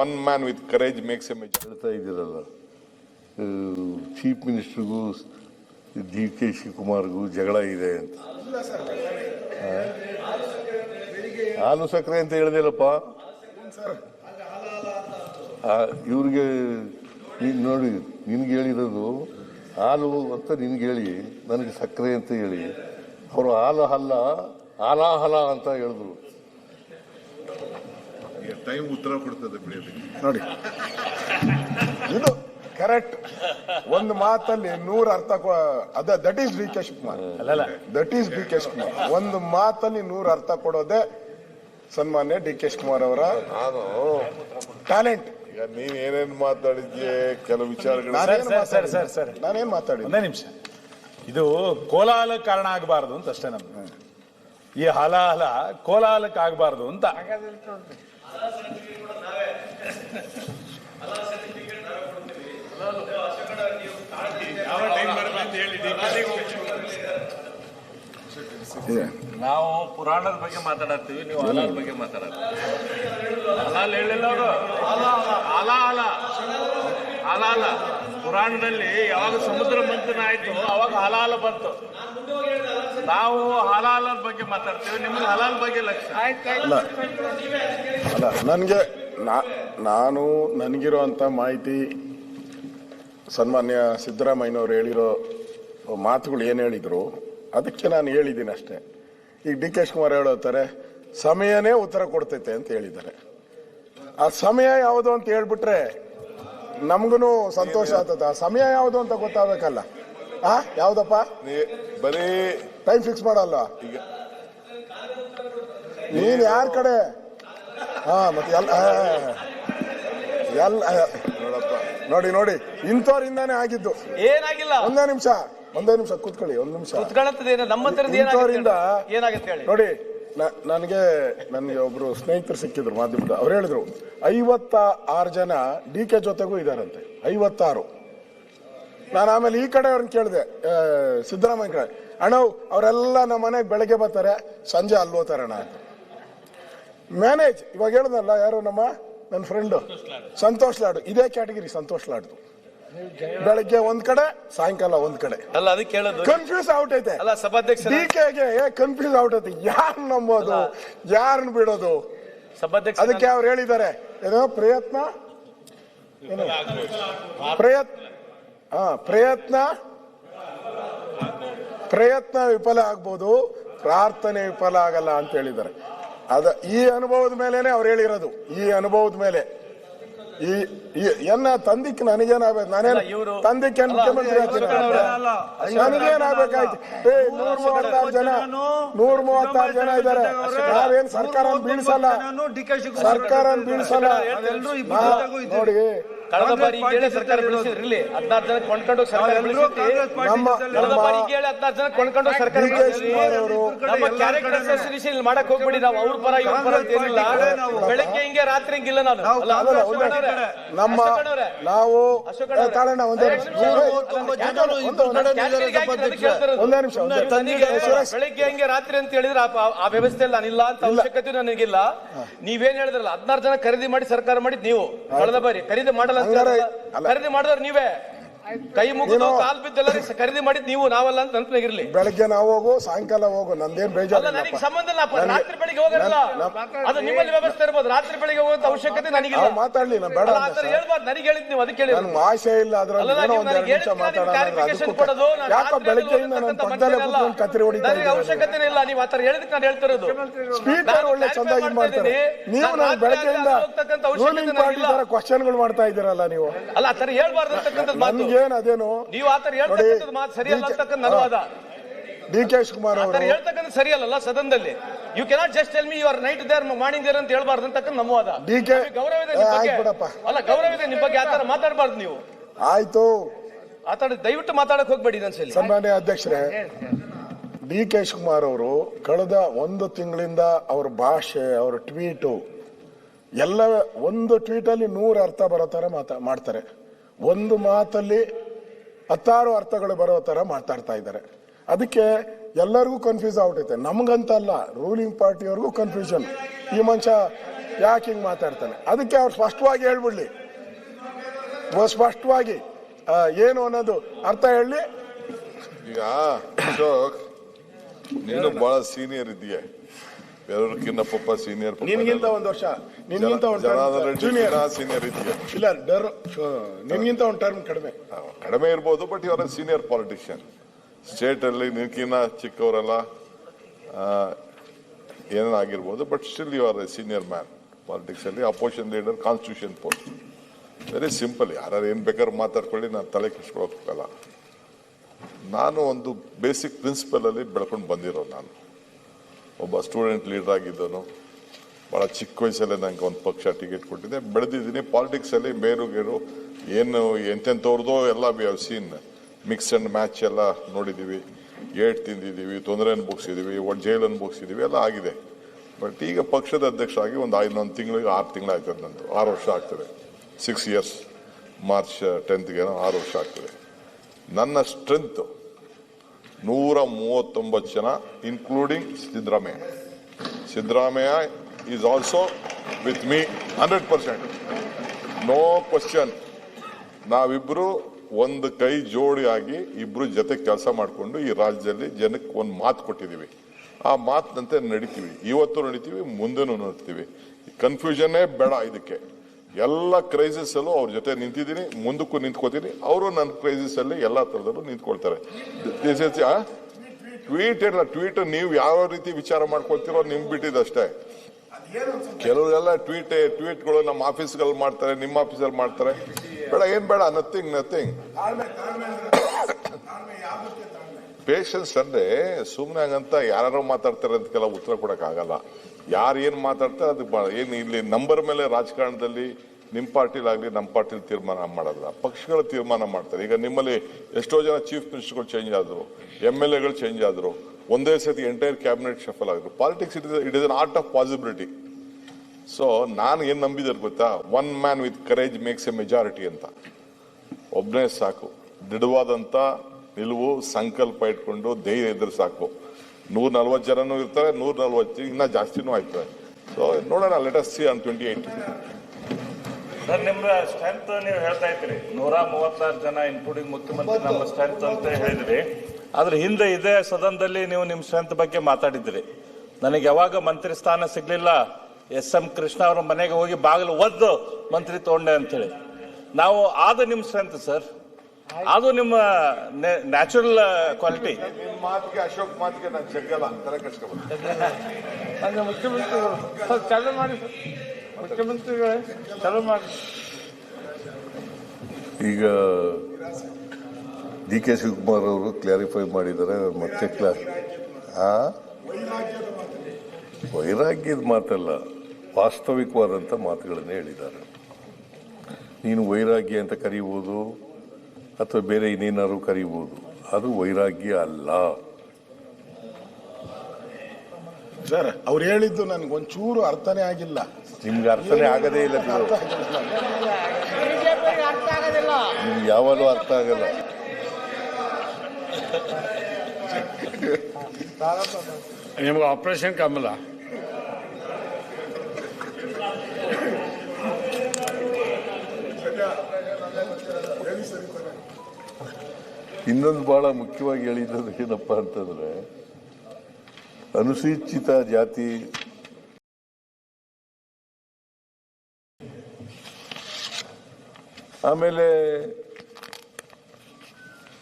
one man with courage makes a major. ಹೇಳ್ತಾ ಇದ್ದೀರಲ್ಲ. Chief ಮಿನಿಸ್ಟ್ರಿಗೂ ಡಿ ಕೆ ಶಿವಕುಮಾರ್ಗೂ ಜಗಳ ಇದೆ ಅಂತ? ಹಾಲು ಸಕ್ಕರೆ ಅಂತ ಹೇಳಿದಿಲ್ಲಪ್ಪ ಇವ್ರಿಗೆ ನೀನು ನೋಡಿ, ನಿನ್ಗೆ ಹೇಳಿರೋದು, ಹಾಲು ಅಂತ ನಿನ್ಗೆ ಹೇಳಿ, ನನಗೆ ಸಕ್ಕರೆ ಅಂತ ಹೇಳಿ. ಅವರು ಹಾಲು ಹಲ್ಲ, ಹಾಲಾಹಲ ಅಂತ ಹೇಳಿದ್ರು. ಟೈಮ್ ಉತ್ತರ ಕೊಡ್ತದೆ ಬಿಡಿ ಅದಕ್ಕೆ. ನೋಡಿ. ಇದು ಕರೆಕ್ಟ್ ಒಂದು ಮಾತಲ್ಲಿ ನೂರ ಅರ್ಥ ಕೊ- ಅದ that is D K Shivakumar that is D K Shivakumar ಒಂದು ಮಾತಲ್ಲಿ ನೂರ ಅರ್ಥ ಕೊಡೋದೇ ಸನ್ಮಾನ್ಯ ಡಿ ಕೆ ಶಿವಕುಮಾರ್ ಅವರ ನಾನು ಟ್ಯಾಲೆಂಟ್ ಈಗ ನೀನ್ ಏನೇನ್ ಮಾತಾಡಿದ್ಯೆ? ಕೆಲವು ವಿಚಾರಗಳು. ನಾನೇನ್ ಸರ್, ಸರ್, ಸರ್, ಸರ್. ನಾನೇನ್ ಮಾತಾಡಿದ್ದೆ? ಒಂದೇ ನಿಮಿಷ. ಇದು ಕೋಲಾಹಲ ಕಾರಣ ಆಗಬಾರ್ದು ಅಂತ ಅಷ್ಟೇ ನಮ್ಗೆ ಈ ಹಲಾಹಲ ಕೋಲಾಹಲಕ್ಕೆ ಆಗಬಾರ್ದು ಅಂತ. ನಾವು ಪುರಾಣದ ಬಗ್ಗೆ ಮಾತಾಡತ್ತೀವಿ ನೀವು ಹಲಾಲ್ ಬಗ್ಗೆ ಮಾತಾಡತ್ತೀವಿ ಹಲಾಲ್ ಹೇಳಿಲ್ಲ ಅವರು ಅಲ ಅಲ ಅಲ ಅಲ ಪುರಾಣದಲ್ಲಿ ಯಾವಾಗ ಸಮುದ್ರ ಮಂಥನ ಆಯ್ತು, ಅವಾಗ ಹಲಾಲ ಬಂತು. ನಾವು ಹಲಾಲ ಬಗ್ಗೆ ಮಾತಾಡ್ತೀವಿ, ನಿಮ್ಗೆ ಹಲಾಲ್ ಬಗ್ಗೆ ಲಕ್ಷ. ನನಗೆ ನಾನು ನನಗಿರುವಂಥ ಮಾಹಿತಿ ಸನ್ಮಾನ್ಯ ಸಿದ್ದರಾಮಯ್ಯನವ್ರು ಹೇಳಿರೋ ಮಾತುಗಳು ಏನು ಹೇಳಿದ್ರು, ಅದಕ್ಕೆ ನಾನು ಹೇಳಿದ್ದೀನಿ ಅಷ್ಟೇ. ಈಗ ಡಿ ಕೆ ಶಿವಕುಮಾರ್ ಹೇಳೋತಾರೆ ಸಮಯನೇ ಉತ್ತರ ಕೊಡ್ತೈತೆ ಅಂತ ಹೇಳಿದ್ದಾರೆ. ಆ ಸಮಯ ಯಾವುದು ಅಂತ ಹೇಳ್ಬಿಟ್ರೆ ನಮ್ಗೂ ಸಂತೋಷ ಆತದ ಸಮಯ ಯಾವುದು ಅಂತ ಗೊತ್ತಾಗಬೇಕಲ್ಲ. ಆ ಯಾವ್ದಪ್ಪ? ನೀ- ಬರೀ ಟೈಮ್ ಫಿಕ್ಸ್ ಮಾಡಲ್ಲ ಈಗ ನೀನ್ ಯಾರ ಕಡೆ? ಹಾ ಮತ್ತೆ ಎಲ್ಲ ಎಲ್ಲ ನೋಡಪ್ಪ. ನೋಡಿ ನೋಡಿ. ಇಂಥವ್ರಿಂದಾನೇ ಆಗಿದ್ದು. ಏನಾಗಿಲ್ಲ. ಒಂದೇ ನಿಮಿಷ. ಒಂದೇ ನಿಮಿಷ ಕೂತ್ಕೊಳ್ಳಿ ಒಂದ್ ನಿಮಿಷ. ಏನಾಗುತ್ತೆ ನೋಡಿ ನನಗೆ ನನಗೆ ಒಬ್ಬರು ಸ್ನೇಹಿತರು ಸಿಕ್ಕಿದ್ರು ಮಾಧ್ಯಮದ, ಅವ್ರು ಹೇಳಿದ್ರು ಐವತ್ತ ಆರು ಜನ ಡಿ ಕೆ ಜೊತೆಗೂ ಇದ್ದಾರಂತೆ ಐವತ್ತಾರು. ನಾನು ಆಮೇಲೆ ಈ ಕಡೆ ಅವ್ರನ್ನ ಕೇಳಿದೆ ಸಿದ್ದರಾಮಯ್ಯ ಕಡೆ, ಅಣ್ಣ, ಅವರೆಲ್ಲ ನಮ್ಮ ಮನೆಗೆ ಬೆಳಗ್ಗೆ ಬರ್ತಾರೆ, ಸಂಜೆ ಅಲ್ಲಿ ಹೋಗ್ತಾರಣ್ಣ ಅಂತ. ಮ್ಯಾನೇಜ್, ಇವಾಗ ಹೇಳ್ದಲ್ಲ, ಯಾರು ನಮ್ಮ, ನನ್ನ ಫ್ರೆಂಡು ಸಂತೋಷ್ ಲಾಡು. ಇದೇ ಕ್ಯಾಟಗಿರಿ ಸಂತೋಷ್ ಲಾಡ್ದು. ಬೆಳಗ್ಗೆ ಒಂದ್ ಕಡೆ ಸಾಯಂಕಾಲ ಒಂದ್ ಕಡೆ. ಅಲ್ಲ ಅದಕ್ಕೆ ಹೇಳೋದು. ಕನ್ಫ್ಯೂಸ್ ಔಟೈತೆ ಅಲ್ಲ ಸಭಾಧ್ಯಕ್ಷ ಡಿಕೆಗೆ ಕನ್ಫ್ಯೂಸ್ ಔಟ್ ಐತೆ ಯಾರು ನಂಬೋದು? ಯಾರನ್ನ ಬಿಡೋದು? ಸಭಾಧ್ಯಕ್ಷ ಅದಕ್ಕೆ ಅವ್ರು ಹೇಳಿದ್ದಾರೆ. ಏನೋ ಪ್ರಯತ್ನ? ಪ್ರಯತ್ನ ಹಾ ಪ್ರಯತ್ನ? ಪ್ರಯತ್ನ ವಿಫಲ ಆಗ್ಬೋದು. ಪ್ರಾರ್ಥನೆ ವಿಫಲ ಆಗಲ್ಲ ಅಂತ ಹೇಳಿದ್ದಾರೆ. ಅದ ಈ ಅನುಭವದ ಮೇಲೇನೆ ಅವ್ರು ಹೇಳಿರೋದು. ಈ ಅನುಭವದ ಮೇಲೆ. ಈ ಎನ್ನ ತಂದಿಕ್ ನನಗೇನಾಗ್ಬೇಕು? ನಾನೇನು ತಂದಿಕ್ಕೆ ಮುಖ್ಯಮಂತ್ರಿ ನನಗೇನಾಗ್ಬೇಕಾಯ್ತು ಏ ನೂರ್ ಮೂವತ್ತಾರು ಜನ ನೂರ್ ಮೂವತ್ತಾರು ಜನ ಇದ್ದಾರೆ. ನಾವೇನ್ ಸರ್ಕಾರ ಬೀಳ್ಸಲ್ಲ. ಸರ್ಕಾರ ಬೀಳ್ಸಲ್ಲ. ನೋಡಿ ಕಳೆದ ಬಾರಿ ಹೇಳಿ ಸರ್ಕಾರ ಬೆಳೆಸಿದ್ರಿಲ್ಲಿ ಹದಿನಾರು ಜನ ಕೊಂಡ್ಕೊಂಡು ಸರ್ಕಾರ ಕಳೆದ ಬಾರಿ ಹೇಳಿ ಹದಿನಾರು ಜನ ಕೊಂಡ್ಕೊಂಡು ಸರ್ಕಾರ ನಮ್ಮ ಕ್ಯಾರೆಕ್ಟರ್ ಅಸೋಸಿಯೇಷನ್ ಮಾಡಕ್ ಹೋಗ್ಬಿಡಿ ನಾವು ಅವ್ರ ಪರ ಇವ್ರ ಪರ ಅಂತ ಏನಿಲ್ಲ. ಬೆಳಗ್ಗೆ ಹಿಂಗೆ ರಾತ್ರಿ ಹಿಂಗಿಲ್ಲ ನಾನು ನಮ್ಮ ನಾವು. ತಾಳಣ್ಣ ಒಂದೇ ಒಂದೇ- ನಿಮಿಷ. ಬೆಳಿಗ್ಗೆ ಹಂಗೆ ರಾತ್ರಿ ಅಂತ ಹೇಳಿದ್ರೆ ಆ- ವ್ಯವಸ್ಥೆ ನಾನಿಲ್ಲ ಅಂತ ಅವಶ್ಯಕತೆ ನನಗಿಲ್ಲ. ನೀವೇನ್ ಹೇಳಿದ್ರಲ್ಲ ಹದಿನಾರು ಜನ ಖರೀದಿ ಮಾಡಿ ಸರ್ಕಾರ ಮಾಡಿದ್ ನೀವು ಕಳೆದ ಬಾರಿ ಖರೀದಿ ಮಾಡಲ್ಲ. ಅಲ್ಲ. ಖರೀದಿ ಮಾಡಿದವ್ರು ನೀವೇ ಕೈ ಮುಗಿದು ನೀನು- ಕಾಲ್ ಬಿದ್ದೆಲ್ಲ ಖರೀದಿ ಮಾಡಿದ್ ನೀವು ನಾವಲ್ಲ ಅಂತ ನೆನಪಿನಾಗಿರ್ಲಿ ಬೆಳಗ್ಗೆ ನಾವು ಹೋಗು ಸಾಯಂಕಾಲ ಹೋಗು ನಂದೇನ್ ಅಲ್ಲ ಬೇಜಾರಿಲ್ಲ ನನಗೆ ಸಂಬಂಧ ಇಲ್ಲ ಅಪ್ಪ. ರಾತ್ರಿ ಬೆಳಿಗ್ಗೆ ಹೋಗಲ್ಲ ಅದು ನಿಮ್ಮಲ್ಲಿ ವ್ಯವಸ್ಥೆ ಇರ್ಬೋದು ರಾತ್ರಿ ಬೆಳಿಗ್ಗೆ ಹೋಗುವಂತ ಅವಶ್ಯಕತೆ ನನಗಿಲ್ಲ ನಾವು ಮಾತಾಡ್ಲಿ ನಾ ಬೇಡ ಅಲ್ಲ, ಆ ಅಂದೆ ಥರ ಸರ್. ಹೇಳ್ಬಾರ್ದು ನನಗೆ ಹೇಳಿದ್ ನೀವು ಅದಕ್ಕೆ ಹೇಳಿ ನನ್ ಆಸೆ ಇಲ್ಲ ಅದ್ರಲ್ಲಿ ಅಲ್ಲ, ಏನೋ ನೀವು ಒಂದ್ ಎರಡು ನನಗೆ ನಿಮಿಷ ಹೇಳಿದ್ಕೆ ಮಾತಾಡೋಣ ನನಗೆ clarification ಕೊಡೋದು, ನಾನು ಯಾಕೋ ರಾತ್ರಿ ಬೆಳಗ್ಗೆಯಿಂದ ನನ್ನ ಹೋಗ್ತಕ್ಕಂಥ ಪಕ್ಕದಲ್ಲೇ. ಕೂತ್ಕೊಂಡು ಕತ್ರಿ ಹೊಡಿತಾ ನನಗೆ ಇದ್ದಾರೆ ಅವಶ್ಯಕತೆನೇ ಇಲ್ಲ ನೀವು ಆತರ ಹೇಳಿದಕ್ಕೆ ನಾನು ಹೇಳ್ತಿರೋದು ಸ್ಪೀಕರ್ ಒಳ್ಳೆ ಚಂದ clarify ಮಾಡ್ತಾರೆ ಮಾಡ್ತಾ ನೀವು ಇದ್ದೀನಿ. ನಾನು ನಾನು ಬೆಳಗ್ಗೆಯಿಂದ ರಾತ್ರಿ ಹೋಗ್ತಕ್ಕಂಥ ಅವಶ್ಯಕತೆ ರೂಲಿಂಗ್ ಪಾರ್ಟಿ ನನಗಿಲ್ಲ. ತರ ಕ್ವಶನ್ಗಳು ಮಾಡ್ತಾ ಇದ್ದೀರಲ್ಲ ನೀವು ಅಲ್ಲ ಆತರ ಹೇಳ್ಬಾರ್ದು ಅಂತಕ್ಕಂಥದ್ದು ಮಾತು ಅದೇನು ನೀವು ಆತರ ಹೇಳ್ತಕ್ಕಂಥದ್ದು ಮಾತು ಸರಿಯಲ್ಲ ಅಂತಕ್ಕಂಥ ನನ್ನ ವಾದ ಡಿ ಕೆ ಶಿವಕುಮಾರ್ ಆತರ ಅವರು. ಹೇಳ್ತಕ್ಕಂಥ ಸರಿಯಲ್ಲ ಸದನದಲ್ಲಿ. You cannot just tell me your night there morning there ಅಂತ ಹೇಳ್ಬಾರ್ದು ಅಂತಕ್ಕಂಥ ನಮ್ಮ ವಾದ ಕೆ ನಮಗೆ ಗೌರವ ಇದೆ ಬಗ್ಗೆ. ಆಯ್ತ್ ಬಿಡಪ್ಪ. ಅಲ್ಲ ಗೌರವ ಇದೆ ನಿಮ್ಮ ಬಗ್ಗೆ ಆತರ ಮಾತಾಡಬಾರ್ದು ನೀವು. ಆಯ್ತು. ಆತರ ದಯವಿಟ್ಟು ಮಾತಾಡಕ್ ಹೋಗ್ಬೇಡಿ ಇದೊಂದ್ಸಲಿ ಸನ್ಮಾನ್ಯ ಅಧ್ಯಕ್ಷರೇ ಡಿ ಕೆ ಶಿವಕುಮಾರ್ ಅವರು ಕಳೆದ ಒಂದು ತಿಂಗಳಿಂದ ಅವ್ರ ಭಾಷೆ ಅವ್ರ ಟ್ವೀಟು ಎಲ್ಲ ಒಂದು ಟ್ವೀಟಲ್ಲಿ ನೂರ ಅರ್ಥ ಬರೋ ಥರ ಮಾತಾ ಮಾಡ್ತಾರೆ. ಒಂದು ಮಾತಲ್ಲಿ ಹತ್ತಾರು ಅರ್ಥಗಳು ಬರೋ ಥರ ಮಾತಾಡ್ತಾ ಇದ್ದಾರೆ. ಅದಕ್ಕೆ ಎಲ್ಲರಿಗೂ ಕನ್ಫ್ಯೂಸ್ ಆಗ್ಬಿಟ್ಟೈತೆ ನಮ್ಗಂತ ಅಲ್ಲ ರೂಲಿಂಗ್ ಪಾರ್ಟಿಯವ್ರಿಗೂ ಕನ್ಫ್ಯೂಷನ್ ಈ ಮನುಷ್ಯ ಯಾಕೆ ಹಿಂಗೆ ಮಾತಾಡ್ತಾನೆ? ಅದಕ್ಕೆ ಅವ್ರು ಸ್ಪಷ್ಟವಾಗಿ ಹೇಳ್ಬಿಡ್ಲಿ. ಸ್ಪಷ್ಟವಾಗಿ ಏನು ಅನ್ನೋದು ಅರ್ಥ ಹೇಳಿ. ಈಗ ಅಶೋಕ್ ನೀನು ಬಹಳ ಸೀನಿಯರ್ ಇದೆಯಾ ಬೇರೆಯವ್ರಕ್ಕಿನ್ನ ಪಪ್ಪ ಸೀನಿಯರ್ ನಿನ್ಗಿಂತ ಒಂದು ವರ್ಷ. ನಿನ್ಗಿಂತ ಒಂದು ಜೂನಿಯರ್ ಸೀನಿಯರ್ ಇದೆಯಾ? ಇಲ್ಲ ಡರ್ ನಿನ್ಗಿಂತ ಒಂದು ಟರ್ಮ್ ಕಡಿಮೆ. ಕಡಿಮೆ ಇರ್ಬೋದು ಬಟ್ ಇವರ ಸೀನಿಯರ್ ಪಾಲಿಟಿಷಿಯನ್ ಸ್ಟೇಟ್ ಅಲ್ಲಿ ನಿನ್ಕಿನ್ನ ಚಿಕ್ಕವರೆಲ್ಲ ಏನಾಗಿರ್ಬೋದು but still you are a senior man politics ಅಲ್ಲಿ opposition leader constitution post very simple ಯಾರು ಏನು ಬೇಕಾದ್ರೂ ಮಾತಾಡ್ಕೊಳ್ಳಿ ನಾನು ತಲೆ ಕೆಡಿಸ್ಕೊಳಕ್ಕಾಗಲ್ಲ. ನಾನು ಒಂದು ಬೇಸಿಕ್ ಪ್ರಿನ್ಸಿಪಲ್ ಅಲ್ಲಿ ಬೆಳ್ಕೊಂಡು ಬಂದಿರೋ ನಾನು. ಒಬ್ಬ ಸ್ಟೂಡೆಂಟ್ ಲೀಡರ್ ಆಗಿದ್ದನು ಬಹಳ ಚಿಕ್ಕ ವಯಸ್ಸಲ್ಲೇ ನನಗೆ ಒಂದು ಪಕ್ಷ ಟಿಕೆಟ್ ಕೊಟ್ಟಿದೆ. ಬೆಳೆದಿದ್ದೀನಿ. ಪಾಲಿಟಿಕ್ಸಲ್ಲಿ ಬೇರು ಗೇರು ಏನು ಎಂತೆಂಥವ್ರದೋ ಎಲ್ಲ we have seen mix and match ಎಲ್ಲ ನೋಡಿದ್ದೀವಿ. ಏಟ್ ತಿಂದಿದ್ದೀವಿ. ತೊಂದರೆ ಅನುಭವಿಸಿದ್ದೀವಿ ಒಟ್ಟು ಜೈಲ್ ಅನುಭವಿಸಿದ್ದೀವಿ ಎಲ್ಲ ಆಗಿದೆ. ಬಟ್ ಈಗ ಪಕ್ಷದ ಅಧ್ಯಕ್ಷರಾಗಿ ಒಂದು ಇನ್ನೊಂದು ತಿಂಗಳಿಗೆ ಆರು ತಿಂಗಳು ಆಗ್ತದೆ ನಂದು. ಆರು ವರ್ಷ ಆಗ್ತದೆ. ಸಿಕ್ಸ್ ಇಯರ್ಸ್ ಮಾರ್ಚ್ ಟೆಂತ್ಗೆ ಆರು ವರ್ಷ ಆಗ್ತದೆ. ನನ್ನ ಸ್ಟ್ರೆಂತ್ ನೂರ ಮೂವತ್ತೊಂಬತ್ತು ಜನ including Siddaramaiah. Siddaramaiah is also with me hundred percent no question ನಾವಿಬ್ರು ಒಂದು ಕೈ ಜೋಡಿಯಾಗಿ ಇಬ್ಬರು ಜೊತೆ ಕೆಲಸ ಮಾಡಿಕೊಂಡು ಈ ರಾಜ್ಯದಲ್ಲಿ ಜನಕ್ಕೆ ಒಂದು ಮಾತು ಕೊಟ್ಟಿದ್ದೀವಿ ಆ ಮಾತಿನಂತೆ ನಡಿತೀವಿ. ಇವತ್ತು ನಡಿತೀವಿ, ಮುಂದೆನೂ ನಡಿತೀವಿ. ಕನ್ಫ್ಯೂಷನ್ನೇ ಬೇಡ ಇದಕ್ಕೆ. ಎಲ್ಲ ಕ್ರೈಸಿಸಲ್ಲೂ ಅವ್ರ ಜೊತೆ ನಿಂತಿದ್ದೀನಿ, ಮುಂದಕ್ಕೂ ನಿಂತ್ಕೋತೀನಿ. ಅವರು ನನ್ನ ಕ್ರೈಸಿಸಲ್ಲಿ ಎಲ್ಲ ತರದಲ್ಲೂ ನಿಂತ್ಕೊಳ್ತಾರೆ. ಟ್ವೀಟ್ ಇಲ್ಲ ಟ್ವೀಟ್ ನೀವು ಯಾವ ರೀತಿ ವಿಚಾರ ಮಾಡ್ಕೊಳ್ತೀರೋ ನಿಮ್ಗೆ ಬಿಟ್ಟಿದ್ದಷ್ಟೇ ಕೆಲವರೆಲ್ಲ ಟ್ವೀಟ್ ಟ್ವೀಟ್ಗಳು ನಮ್ಮ ಆಫೀಸ್ಗಳಲ್ಲಿ ಮಾಡ್ತಾರೆ ನಿಮ್ಮ ಆಫೀಸಲ್ಲಿ ಮಾಡ್ತಾರೆ. ಬೇಡ ಏನ್ ಬೇಡ ನಥಿಂಗ್ ನಥಿಂಗ್ ಪೇಷನ್ಸ್ ಅಂದ್ರೆ ಸುಮ್ಮನೆ ಹಂಗಂತ ಯಾರು ಮಾತಾಡ್ತಾರೆ ಅಂತ ಕೆಲ ಉತ್ತರ ಕೊಡಕ್ ಆಗಲ್ಲ ಯಾರು ಏನ್ ಮಾತಾಡ್ತಾರೆ ಅದು ಏನ್ ಇಲ್ಲಿ ನಂಬರ್ ಮೇಲೆ ರಾಜಕಾರಣದಲ್ಲಿ ನಿಮ್ ಪಾರ್ಟಿಲಾಗ್ಲಿ ನಮ್ಮ ಪಾರ್ಟಿಲಿ ತೀರ್ಮಾನ ಮಾಡಲ್ಲ. ಪಕ್ಷಗಳು ತೀರ್ಮಾನ ಮಾಡ್ತಾರೆ. ಈಗ ನಿಮ್ಮಲ್ಲಿ ಎಷ್ಟೋ ಜನ ಚೀಫ್ ಮಿನಿಸ್ಟರ್ಗಳು ಚೇಂಜ್ ಆದ್ರು ಎಂ ಎಲ್ ಎಗಳು ಚೇಂಜ್ ಆದ್ರು ಒಂದೇ ಸತಿ ಎಂಟೈರ್ ಕ್ಯಾಬಿನೆಟ್ ಶಫಲ್ ಆಗಿದ್ರು. Politics it it is an art of possibility so ನಾನು ಏನು ನಂಬಿದ್ದಾರೆ ಗೊತ್ತಾ? One man with courage makes a majority ಅಂತ. ಒಬ್ಬನೇ ಸಾಕು. ದೃಢವಾದಂಥ ನಿಲುವು, ಸಂಕಲ್ಪ ಇಟ್ಕೊಂಡು ಧೈರ್ಯ ಇದ್ರೆ ಸಾಕು. ನೂರ ನಲ್ವತ್ತು ಜನನೂ ಇರ್ತಾರೆ, ನೂರ ನಲ್ವತ್ತು ಇನ್ನ ಜಾಸ್ತಿನೂ ಆಯ್ತದೆ ಸೊ ನೋಡೋಣ let us see on twenty eight sir ನಿಮ್ಮ ಸ್ಟ್ರೆಂತ್ ನೀವು ಹೇಳ್ತಾ ಇದ್ರಿ ನೂರ ಮೂವತ್ತಾರು ಜನ ಇನ್ಕ್ಲೂಡಿಂಗ್ ಮುಖ್ಯಮಂತ್ರಿ ನಮ್ಮ ಸ್ಟ್ರೆಂತ್ ಅಂತ ಹೇಳಿದ್ರಿ. ಆದ್ರೆ ಹಿಂದೆ ಇದೇ ಸದನದಲ್ಲಿ ನೀವು ನಿಮ್ಮ ಸ್ಟ್ರೆಂತ್ ಬಗ್ಗೆ ಮಾತಾಡಿದ್ರಿ. ನನಗೆ ಯಾವಾಗ ಮಂತ್ರಿ ಸ್ಥಾನ ಸಿಗ್ಲಿಲ್ಲ ಎಸ್ ಎಂ ಕೃಷ್ಣ ಅವರ ಮನೆಗೆ ಹೋಗಿ ಬಾಗಿಲು ಒದ್ದು ಮಂತ್ರಿ ತಗೊಂಡೆ ಅಂತೇಳಿ. ನಾವು ಅದು ನಿಮ್ಮ ಸ್ಟ್ರೆಂತ್ ಸರ್ ಅದು ನಿಮ್ಮ ನ್ಯಾಚುರಲ್ ಕ್ವಾಲಿಟಿ ನಿಮ್ಮ ಮಾತಿಗೆ ಅಶೋಕ್ ಮಾತಿಗೆ ನಾನು ಜಗ್ಗಲ್ಲ ತಲೆ ಕಷ್ಟಪಡ್ತೀನಿ ಅಂದ್ರೆ ಮುಖ್ಯಮಂತ್ರಿಗಳು ಸ್ವಲ್ಪ ಚಾಲು ಮಾಡಿ ಸರ್. ಮುಖ್ಯಮಂತ್ರಿಗಳೇ ಚಾಲು ಮಾಡಿ. ಈಗ ಡಿ ಕೆ ಶಿವಕುಮಾರ್ ಅವರು ಕ್ಲಾರಿಫೈ ಮಾಡಿದ್ದಾರೆ ಮತ್ತೆ ಕ್ಲಾರಿ ಆ? ವೈರಾಗ್ಯದ ಮಾತಲ್ಲ ವಾಸ್ತವಿಕವಾದಂಥ ಮಾತುಗಳನ್ನು ಹೇಳಿದ್ದಾರೆ. ನೀನು ವೈರಾಗ್ಯ ಅಂತ ಕರೀಬೋದು ಅಥವಾ ಬೇರೆ ಇನ್ನೇನಾದ್ರು ಕರೀಬೋದು ಅದು ವೈರಾಗ್ಯ ಅಲ್ಲ. ಸರ್ ಅವ್ರು ಹೇಳಿದ್ದು ನನ್ಗೆ ಒಂಚೂರು ಅರ್ಥನೇ ಆಗಿಲ್ಲ. ನಿಮ್ಗೆ ಅರ್ಥನೇ ಆಗದೇ ಇಲ್ಲ ನಿಮ್ಗೆ ಯಾವಾಗಲೂ ಅರ್ಥ ಆಗಲ್ಲ. ನಿಮ್ಗೆ ಆಪರೇಷನ್ ಕಮಲ. ಇನ್ನೊಂದು ಬಹಳ ಮುಖ್ಯವಾಗಿ ಹೇಳಿದ್ದು ಏನಪ್ಪ ಅಂತಂದ್ರೆ, ಅನುಸೂಚಿತ ಜಾತಿ ಆಮೇಲೆ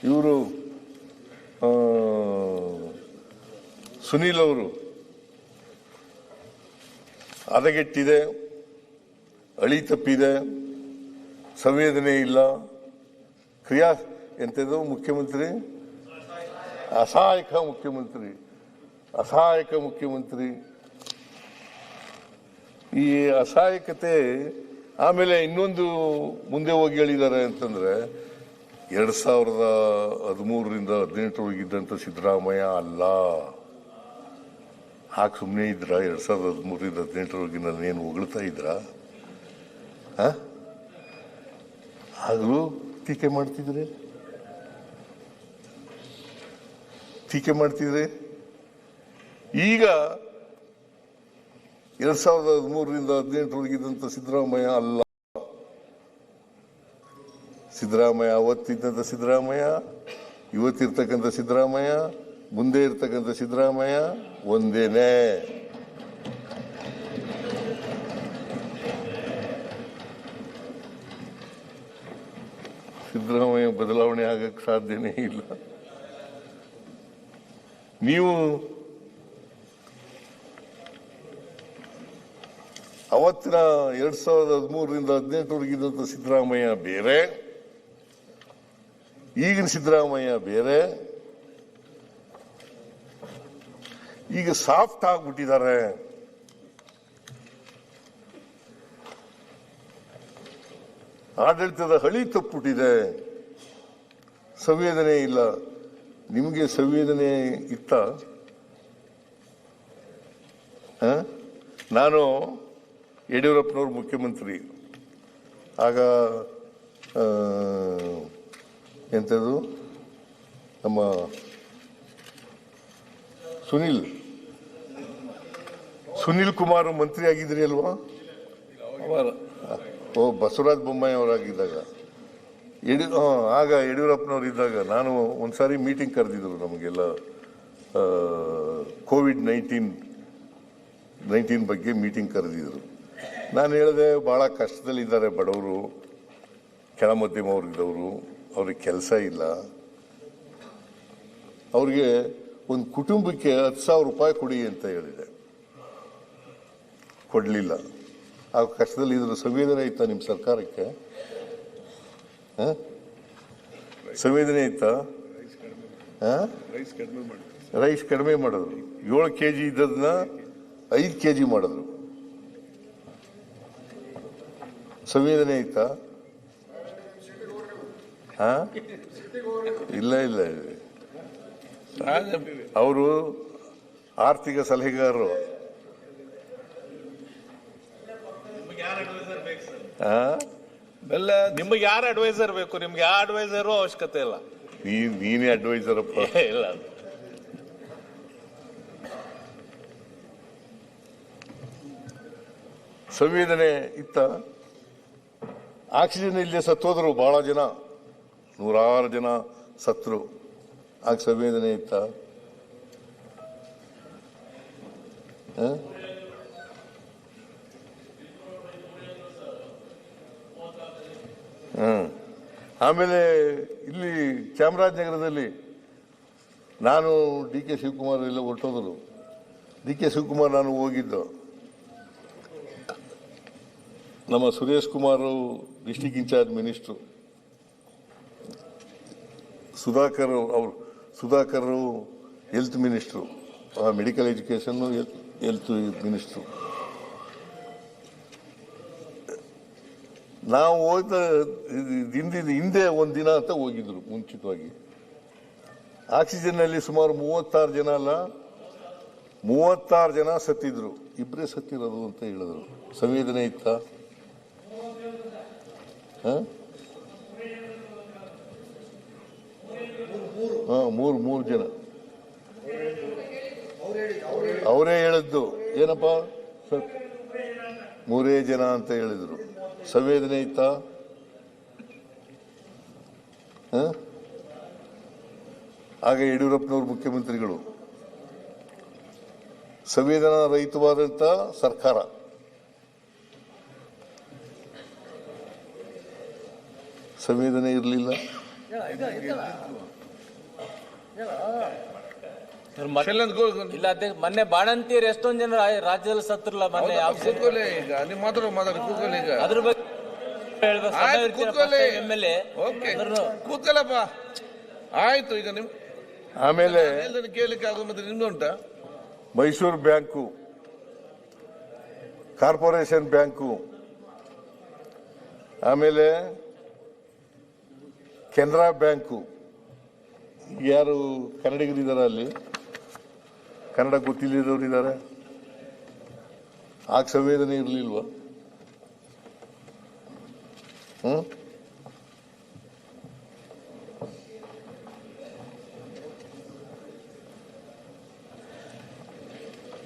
ಇವರು ಸುನೀಲ್ ಅವರು ಹದಗೆಟ್ಟಿದೆ ಅಳಿ ತಪ್ಪಿದೆ ಸಂವೇದನೆ ಇಲ್ಲ. ಕ್ರಿಯಾ, ಎಂಥದ್ದು ಮುಖ್ಯಮಂತ್ರಿ? ಅಸಹಾಯಕ ಮುಖ್ಯಮಂತ್ರಿ. ಅಸಹಾಯಕ ಮುಖ್ಯಮಂತ್ರಿ. ಈ ಅಸಹಾಯಕತೆ ಆಮೇಲೆ ಇನ್ನೊಂದು ಮುಂದೆ ಹೋಗಿ ಹೇಳಿದ್ದಾರೆ ಅಂತಂದ್ರೆ, ಎರಡ್ ಸಾವಿರದ ಹದಿಮೂರರಿಂದ ಹದಿನೆಂಟರೊಳಗಿದ್ದಂಥ ಸಿದ್ದರಾಮಯ್ಯ ಅಲ್ಲ. ಹಾಗೆ ಸುಮ್ಮನೆ ಇದ್ರ, ಎರಡ್ ಸಾವಿರದ ಹದಿಮೂರರಿಂದ ಹದಿನೆಂಟರೊಳಗೆ ನಾನೇನು ಹೊಗಳ್ತಾ ಇದ್ರ? ಆಗಲೂ ಟೀಕೆ ಮಾಡ್ತಿದ್ರೆ? ಟೀಕೆ ಮಾಡ್ತಿದ್ರೆ? ಈಗ ಎರಡ್ ಸಾವಿರದ ಹದಿಮೂರರಿಂದ ಹದಿನೆಂಟರವರೆಗಿದ್ದಂಥ ಸಿದ್ದರಾಮಯ್ಯ ಅಲ್ಲ. ಸಿದ್ದರಾಮಯ್ಯ ಅವತ್ತಿದ್ದಂಥ ಸಿದ್ದರಾಮಯ್ಯ, ಇವತ್ತಿರ್ತಕ್ಕಂಥ ಸಿದ್ದರಾಮಯ್ಯ, ಮುಂದೆ ಇರ್ತಕ್ಕಂಥ ಸಿದ್ದರಾಮಯ್ಯ, ಒಂದೇನೇ ಸಿದ್ದರಾಮಯ್ಯ ಬದಲಾವಣೆ ಆಗಕ್ಕೆ ಸಾಧ್ಯನೇ ಇಲ್ಲ. ನೀವು ಅವತ್ತಿನ ಎರಡ್ ಸಾವಿರದ ಹದಿಮೂರರಿಂದ ಹದಿನೆಂಟರವರೆಗಿದ್ದಂಥ ಸಿದ್ದರಾಮಯ್ಯ ಬೇರೆ, ಈಗಿನ ಸಿದ್ದರಾಮಯ್ಯ ಬೇರೆ. ಈಗ ಸಾಫ್ಟ್ ಆಗ್ಬಿಟ್ಟಿದ್ದಾರೆ. ಆಡಳಿತದ ಹಳಿ ತಪ್ಪಿಟ್ಟಿದೆ. ಸಂವೇದನೆ ಇಲ್ಲ. ನಿಮಗೆ ಸಂವೇದನೆ ಇತ್ತ? ನಾನು ಯಡಿಯೂರಪ್ಪನವರು ಮುಖ್ಯಮಂತ್ರಿ. ಆಗ ಎಂಥದ್ದು ನಮ್ಮ ಸುನಿಲ್. ಸುನಿಲ್ ಕುಮಾರ್ ಮಂತ್ರಿ ಆಗಿದ್ರಿ ಅಲ್ವಾ? ಓ ಬಸವರಾಜ ಬೊಮ್ಮಾಯಿ ಅವರಾಗಿದ್ದಾಗ. ಯಡಿ ಆಗ ಯಡಿಯೂರಪ್ಪನವ್ರು ಇದ್ದಾಗ ನಾನು ಒಂದ್ಸಾರಿ ಮೀಟಿಂಗ್ ಕರೆದಿದ್ರು ನಮಗೆಲ್ಲ ಕೋವಿಡ್ ನೈನ್ಟೀನ್ ನೈನ್ಟೀನ್ ಬಗ್ಗೆ ಮೀಟಿಂಗ್ ಕರೆದಿದ್ರು. ನಾನು ಹೇಳಿದೆ ಭಾಳ ಕಷ್ಟದಲ್ಲಿದ್ದಾರೆ ಬಡವರು. ಕೆಳ ಮಧ್ಯಮ ವರ್ಗದವರು. ಅವ್ರಿಗೆ ಕೆಲಸ ಇಲ್ಲ. ಅವ್ರಿಗೆ ಒಂದು ಕುಟುಂಬಕ್ಕೆ ಹತ್ತು ಸಾವಿರ ರೂಪಾಯಿ ಕೊಡಿ ಅಂತ ಹೇಳಿದೆ. ಕೊಡಲಿಲ್ಲ. ಆ ಕಷ್ಟದಲ್ಲಿ ಇದ್ರ ಸಂವೇದನೆ ಇತ್ತ ನಿಮ್ಮ ಸರ್ಕಾರಕ್ಕೆ? ಸಂವೇದನೆ ಇತ್ತಾ? ರೈಸ್ ಕಡಿಮೆ ಮಾಡಿದ್ರು. ಏಳು ಕೆ ಜಿ ಇದ್ದದನ್ನ ಐದು ಕೆ ಜಿ ಮಾಡಿದ್ರು. ಸಂವೇದನೆ ಇತ್ತಾ? ಹಾ? ಇಲ್ಲ ಇಲ್ಲ. ಅವರು ಆರ್ಥಿಕ ಸಲಹೆಗಾರರು. ಹಾ? ಬೆಲ್ಲ ನಿಮಗೆ ಯಾರು ಅಡ್ವೈಸರ್ ಬೇಕು? ನಿಮ್ಗೆ ಯಾವ ಅಡ್ವೈಸರು ಅವಶ್ಯಕತೆ ಇಲ್ಲ. ನೀ ನೀನೇ ಅಡ್ವೈಸರ್ ಅಪ್ಪ. ಇಲ್ಲ. ಸಂವೇದನೆ ಇತ್ತ? ಆಕ್ಸಿಜನ್ ಇಲ್ಲಿ ಸತ್ತೋದ್ರು ಬಹಳ ಜನ. ನೂರಾರು ಜನ ಸತ್ರು. ಆಗ ಸಂವೇದನೆ ಇತ್ತ? ಹ? ಆಮೇಲೆ ಇಲ್ಲಿ ಚಾಮರಾಜನಗರದಲ್ಲಿ ನಾನು ಡಿ ಕೆ ಶಿವಕುಮಾರ್ ಎಲ್ಲ ಹೊರಟೋದ್ರು. ಡಿ ಕೆ ಶಿವಕುಮಾರ್ ನಾನು ಹೋಗಿದ್ದು. ನಮ್ಮ Suresh Kumar district incharge minister. Sudhakar ಅವರು Sudhakar health minister. Medical education health minister. ನಾವು ಹೋದ ಹಿಂದೆ ಹಿಂದೆ ದಿನ ಅಂತ ಹೋಗಿದ್ರು ಮುಂಚಿತವಾಗಿ. ಆಕ್ಸಿಜನ್ನಲ್ಲಿ ಸುಮಾರು ಮೂವತ್ತಾರು ಜನ ಅಲ್ಲ, ಮೂವತ್ತಾರು ಜನ ಸತ್ತಿದ್ರು. ಇಬ್ಬರೇ ಸತ್ತಿರೋದು ಅಂತ ಹೇಳಿದ್ರು. ಸಂವೇದನೆ ಇತ್ತ? ಮೂರು ಮೂರು ಜನ. ಅವರೇ ಹೇಳಿದ್ದು. ಏನಪ್ಪ? ಮೂರೇ ಜನ ಅಂತ ಹೇಳಿದ್ರು. ಸಂವೇದನೆ ಇತ್ತ? ಹ? ಆಗ ಯಡಿಯೂರಪ್ಪನವರು ಮುಖ್ಯಮಂತ್ರಿಗಳು. ಸಂವೇದನಾ ರಹಿತವಾದಂತ ಸರ್ಕಾರ. ಸಂವೇದನೆ ಇರಲಿಲ್ಲ. ಇಲ್ಲ ಅಧ್ಯಕ್ಷ ಮೊನ್ನೆ ಬಾಣಂತಿಯರು ಎಷ್ಟೊಂದ್ ಜನ ರಾಜ್ಯದಲ್ಲಿ ಸತ್ರಲ್ಲ ಮೊನ್ನೆ ಯಾವ ಕೂತ್ಕೊಳ್ಳಿ ಈಗ ನೀವು ಮಾತಾಡೋ ಮಾತಾಡಿ ಕೂತ್ಕೊಳ್ಳಿ ಈಗ. ಅದ್ರ ಬಗ್ಗೆ ಹೇಳ್ಬೇಕು. ಆಯ್ತು ಕೂತ್ಕೊಳ್ಳಿ. MLA. ಓಕೆ. ಅಂದ್ರೂ ಕೂತ್ಕೊಳ್ಳಪ್ಪ. ಆಯ್ತು ಈಗ ನಿಮ್ ಆಮೇಲೆ ಕೇಳಲಿಕ್ಕೆ ಆಗೋ ಮತ್ತೆ ನಿಮ್ದು ಉಂಟಾ ಮೈಸೂರು ಬ್ಯಾಂಕು. Corporation bank. ಆಮೇಲೆ ಕೆನರಾ ಬ್ಯಾಂಕು. ಯಾರು ಕನ್ನಡಿಗರಿದ್ದಾರೆ ಅಲ್ಲಿ? ಕನ್ನಡ ಗೊತ್ತಿಲ್ಲದವ್ರು ಇದ್ದಾರೆ ಆಗ ಸಂವೇದನೆ ಇರಲಿಲ್ವ? ಹ್ಮ್?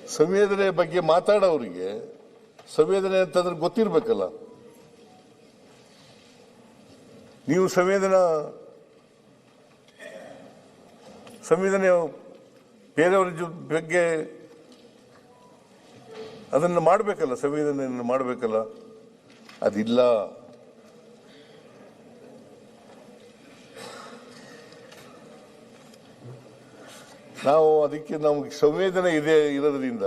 ಸಂವೇದನೆ ಬಗ್ಗೆ ಮಾತಾಡೋರಿಗೆ ಸಂವೇದನೆ ಅಂತಂದ್ರೆ ಗೊತ್ತಿರ್ಬೇಕಲ್ಲ. ನೀವು ಸಂವೇದನಾ ಸಂವೇದನೆ ಬೇರೆಯವರ ಬಗ್ಗೆ ಅದನ್ನು ಮಾಡಬೇಕಲ್ಲ ಸಂವೇದನೆಯನ್ನು ಮಾಡಬೇಕಲ್ಲ, ಅದಿಲ್ಲ. ನಾವು ಅದಕ್ಕೆ ನಮಗೆ ಸಂವೇದನೆ ಇದೆ ಇರೋದ್ರಿಂದ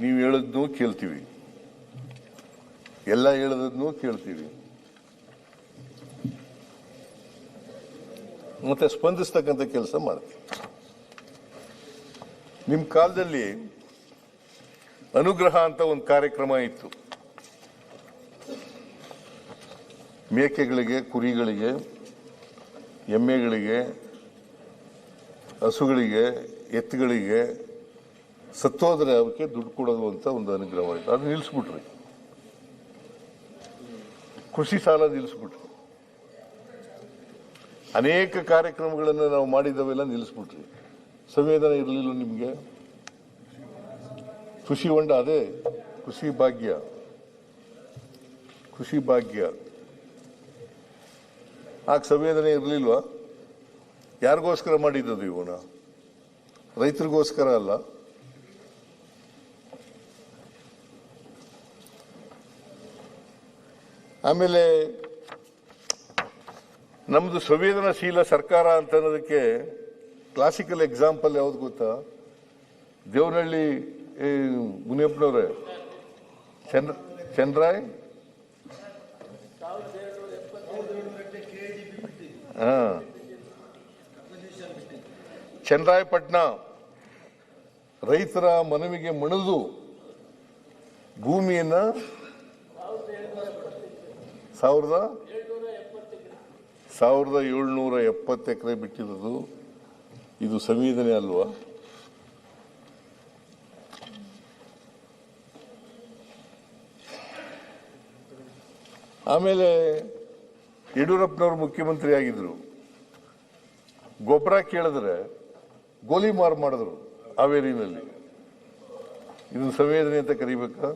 ನೀವು ಹೇಳೋದನ್ನು ಕೇಳ್ತೀವಿ. ಎಲ್ಲ ಹೇಳೋದನ್ನು ಕೇಳ್ತೀವಿ. ಮತ್ತೆ ಸ್ಪಂದಿಸ್ತಕ್ಕಂಥ ಕೆಲಸ ಮಾಡ್ತೀವಿ. ನಿಮ್ಮ ಕಾಲದಲ್ಲಿ ಅನುಗ್ರಹ ಅಂತ ಒಂದು ಕಾರ್ಯಕ್ರಮ ಇತ್ತು. ಮೇಕೆಗಳಿಗೆ, ಕುರಿಗಳಿಗೆ, ಎಮ್ಮೆಗಳಿಗೆ, ಹಸುಗಳಿಗೆ, ಎತ್ತುಗಳಿಗೆ ಸತ್ತೋದ್ರೆ ಅವಕ್ಕೆ ದುಡ್ಡು ಕೊಡೋದು ಅಂತ ಒಂದು ಅನುಗ್ರಹ ಇತ್ತು ಅದು ನಿಲ್ಲಿಸ್ಬಿಟ್ರಿ ಕೃಷಿ ಸಾಲ ನಿಲ್ಲಿಸ್ಬಿಟ್ರಿ ಅನೇಕ ಕಾರ್ಯಕ್ರಮಗಳನ್ನು ನಾವು ಮಾಡಿದವೆಲ್ಲ ನಿಲ್ಲಿಸ್ಬಿಟ್ರಿ ಸಂವೇದನೆ ಇರಲಿಲ್ಲ ನಿಮಗೆ? ಕೃಷಿ ಹೊಂಡ ಅದೇ, ಕೃಷಿ ಭಾಗ್ಯ. ಕೃಷಿ ಭಾಗ್ಯ. ಆಗ ಸಂವೇದನೆ ಇರಲಿಲ್ವಾ? ಯಾರಿಗೋಸ್ಕರ ಮಾಡಿದ್ದದು ಇವನ ರೈತರಿಗೋಸ್ಕರ ಅಲ್ಲ? ಆಮೇಲೆ ನಮ್ಮದು ಸಂವೇದನಾಶೀಲ ಸರ್ಕಾರ ಅಂತ ಅನ್ನೋದಕ್ಕೆ ಕ್ಲಾಸಿಕಲ್ ಎಕ್ಸಾಂಪಲ್ ಯಾವ್ದು ಗೊತ್ತಾ? ದೇವನಹಳ್ಳಿ ಮುನಿಯಪ್ಪನವ್ರೆ. ಚಂದ್ರ, ಚಂದ್ರಾಯ್? ಹಾ. ಚಂದ್ರಾಯಪಟ್ಟಣ ರೈತರ ಮನವಿಗೆ ಮಣಿದು. ಭೂಮಿಯನ್ನ ಸಾವಿರದ ಸಾವಿರದ ಏಳ್ನೂರ ಎಪ್ಪತ್ತು ಎಕರೆ ಬಿಟ್ಟಿರೋದು. ಇದು ಸಂವೇದನೆ ಅಲ್ವಾ? ಆಮೇಲೆ ಯಡಿಯೂರಪ್ಪನವರು ಮುಖ್ಯಮಂತ್ರಿ ಆಗಿದ್ರು. ಗೊಬ್ಬರ ಕೇಳಿದ್ರೆ ಗೋಲಿ ಮಾರು ಮಾಡಿದ್ರು ಹಾವೇರಿನಲ್ಲಿ. ಇದನ್ನು ಸಂವೇದನೆ ಅಂತ ಕರಿಬೇಕಾ?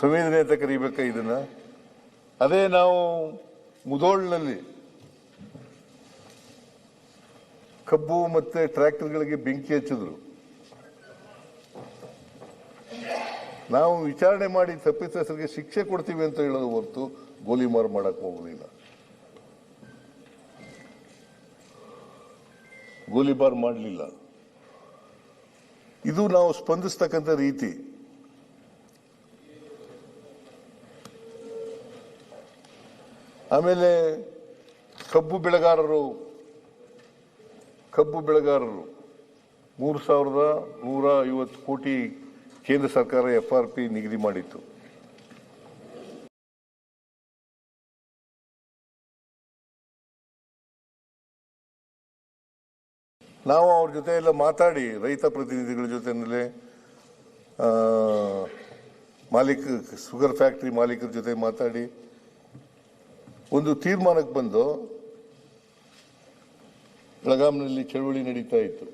ಸಂವೇದನೆ ಅಂತ ಕರಿಬೇಕಾ ಇದನ್ನ? ಅದೇ ನಾವು ಮುದೋಳ್ನಲ್ಲಿ ಕಬ್ಬು ಮತ್ತೆ ಟ್ರ್ಯಾಕ್ಟರ್ಗಳಿಗೆ ಬೆಂಕಿ ಹಚ್ಚಿದ್ರು. ನಾವು ವಿಚಾರಣೆ ಮಾಡಿ ತಪ್ಪಿತಸ್ಥರಿಗೆ ಶಿಕ್ಷೆ ಕೊಡ್ತೀವಿ ಅಂತ ಹೇಳೋದು ಹೊರತು ಗೋಲಿಮಾರ್ ಮಾಡಕ್ ಹೋಗಲಿಲ್ಲ ಗೋಲಿಬಾರ್ ಮಾಡಲಿಲ್ಲ. ಇದು ನಾವು ಸ್ಪಂದಿಸ್ತಕ್ಕಂಥ ರೀತಿ. ಆಮೇಲೆ ಕಬ್ಬು ಬೆಳೆಗಾರರು ಕಬ್ಬು ಬೆಳೆಗಾರರು, ಮೂರು ಸಾವಿರದ ನೂರ ಐವತ್ತು ಕೋಟಿ ಕೇಂದ್ರ ಸರ್ಕಾರ ಎಫ್ ಆರ್ ಪಿ ನಿಗದಿ ಮಾಡಿತ್ತು. ನಾವು ಅವ್ರ ಜೊತೆ ಎಲ್ಲ ಮಾತಾಡಿ, ರೈತ ಪ್ರತಿನಿಧಿಗಳ ಜೊತೆನಲ್ಲಿ ಮಾಲೀಕ ಶುಗರ್ ಫ್ಯಾಕ್ಟ್ರಿ ಮಾಲೀಕರ ಜೊತೆ ಮಾತಾಡಿ ಒಂದು ತೀರ್ಮಾನಕ್ಕೆ ಬಂದು ಬೆಳಗಾಂನಲ್ಲಿ ಚಳುವಳಿ ನಡೀತಾ ಇತ್ತು.